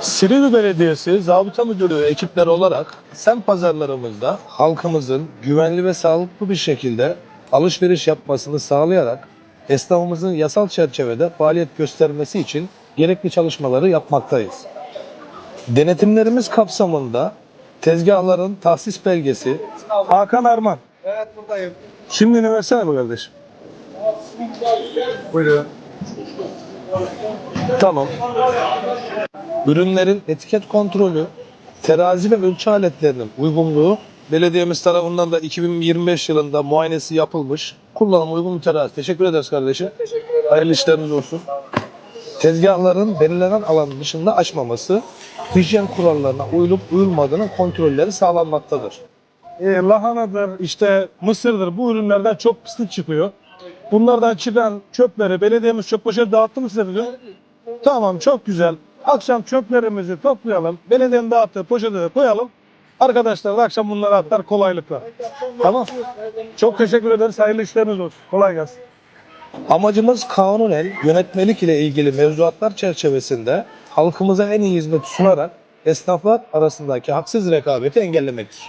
Silivri Belediyesi Zabıta Müdürlüğü ekipleri olarak semt pazarlarımızda halkımızın güvenli ve sağlıklı bir şekilde alışveriş yapmasını sağlayarak esnafımızın yasal çerçevede faaliyet göstermesi için gerekli çalışmaları yapmaktayız. Denetimlerimiz kapsamında tezgahların tahsis belgesi Hakan Arman. Evet buradayım. Kimliğini versene be kardeşim. Buyurun. Tamam. Ürünlerin etiket kontrolü, terazi ve ölçü aletlerinin uygunluğu belediyemiz tarafından da 2025 yılında muayenesi yapılmış. Kullanım uygun bir terazi. Teşekkür ederiz kardeşim. Teşekkür ederim. Hayırlı işleriniz olsun. Tezgahların belirlenen alanın dışında açmaması, hijyen kurallarına uyulup uyulmadığının kontrolleri sağlanmaktadır. E, lahanadır, işte mısırdır bu ürünlerden çok pislik çıkıyor. Bunlardan çıkan çöpleri belediyemiz çöp poşeti dağıttı mı size bugün? Tamam çok güzel. Akşam çöplerimizi toplayalım. Belediyenin dağıttığı poşete koyalım. Arkadaşlar da akşam bunları atlar kolaylıkla. Tamam. Çok teşekkür ederiz. Hayırlı işleriniz olsun. Kolay gelsin. Amacımız kanunen yönetmelik ile ilgili mevzuatlar çerçevesinde halkımıza en iyi hizmet sunarak esnaflar arasındaki haksız rekabeti engellemektir.